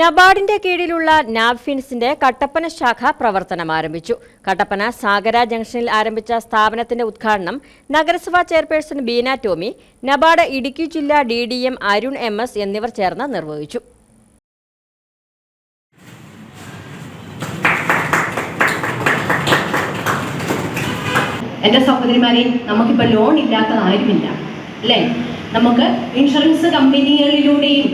നബാർഡിന്റെ കീഴിലുള്ള നാബ്ഫിൻസിന്റെ കട്ടപ്പന ശാഖ പ്രവർത്തനം ആരംഭിച്ചു. കട്ടപ്പന സാഗര ജംഗ്ഷനിൽ ആരംഭിച്ച സ്ഥാപനത്തിന്റെ ഉദ്ഘാടനം നഗരസഭാ ചെയർപേഴ്സൺ ബീന ടോമി നബാർഡ് ഇടുക്കി ജില്ലാ D D M Arun M S എന്നിവർ ചേർന്ന് നിർവഹിച്ചു. എന്റെ സഹോദരിമാരെ നമുക്കിപ്പോൾ ലോൺ ഇല്ലാത്ത ആരുമില്ല നമുക്ക് ഇൻഷുറൻസ് കമ്പനികളിലൂടെയും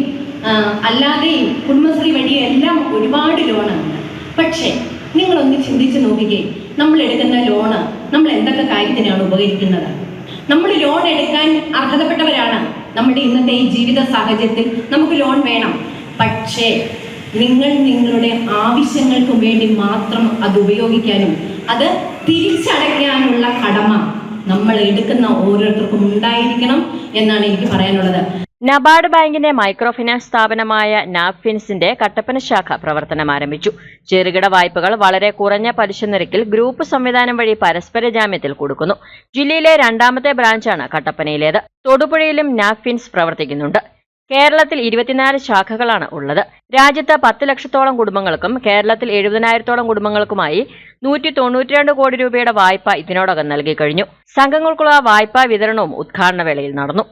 അല്ലാതെയും കുടുംബശ്രീ വഴിയും എല്ലാം ഒരുപാട് ലോണാണ് പക്ഷേ നിങ്ങളൊന്ന് ചിന്തിച്ച് നോക്കിക്കേ നമ്മൾ എടുക്കുന്ന ലോണ് നമ്മൾ എന്തൊക്കെ കാര്യത്തിനാണ് ഉപകരിക്കുന്നത്? നമ്മൾ ലോൺ എടുക്കാൻ അർഹതപ്പെട്ടവരാണ്. നമ്മുടെ ഇന്നത്തെ ഈ ജീവിത സാഹചര്യത്തിൽ നമുക്ക് ലോൺ വേണം. പക്ഷേ നിങ്ങൾ നിങ്ങളുടെ ആവശ്യങ്ങൾക്ക് വേണ്ടി മാത്രം അത് ഉപയോഗിക്കാനും അത് തിരിച്ചടയ്ക്കാനുള്ള കടമ നമ്മൾ എടുക്കുന്ന ഓരോരുത്തർക്കും ഉണ്ടായിരിക്കണം എന്നാണ് എനിക്ക് പറയാനുള്ളത്. നബാർഡ് ബാങ്കിന്റെ മൈക്രോ ഫിനാൻസ് സ്ഥാപനമായ നാബ്ഫിൻസിന്റെ കട്ടപ്പന ശാഖ പ്രവർത്തനം ആരംഭിച്ചു. ചെറുകിട വായ്പകൾ വളരെ കുറഞ്ഞ പലിശ നിരക്കിൽ ഗ്രൂപ്പ് സംവിധാനം വഴി പരസ്പര ജാമ്യത്തിൽ കൊടുക്കുന്നു. ജില്ലയിലെ രണ്ടാമത്തെ ബ്രാഞ്ചാണ് കട്ടപ്പനയിലേത്. തൊടുപുഴയിലും നാബ്ഫിൻസ് പ്രവർത്തിക്കുന്നുണ്ട്. കേരളത്തിൽ ഇരുപത്തിനാല് ശാഖകളാണ് ഉള്ളത്. രാജ്യത്ത് പത്ത് ലക്ഷത്തോളം കുടുംബങ്ങൾക്കും കേരളത്തിൽ എഴുപതിനായിരത്തോളം കുടുംബങ്ങൾക്കുമായി നൂറ്റി തൊണ്ണൂറ്റിരണ്ട് കോടി രൂപയുടെ വായ്പ ഇതിനോടകം നൽകി കഴിഞ്ഞു. സംഘങ്ങൾക്കുള്ള വായ്പാ വിതരണവും ഉദ്ഘാടന വേളയിൽ നടന്നു.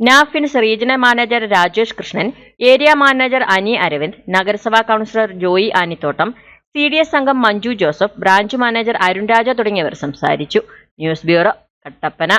നാഫിൻസ് regional manager Rajesh Krishnan area manager Ani Aravind നഗരസഭാ councillor Joy Anithottam C D S അംഗം മഞ്ജു ജോസഫ് ബ്രാഞ്ച് മാനേജർ അരുൺ രാജ തുടങ്ങിയവർ സംസാരിച്ചു. News bureau Kattappana.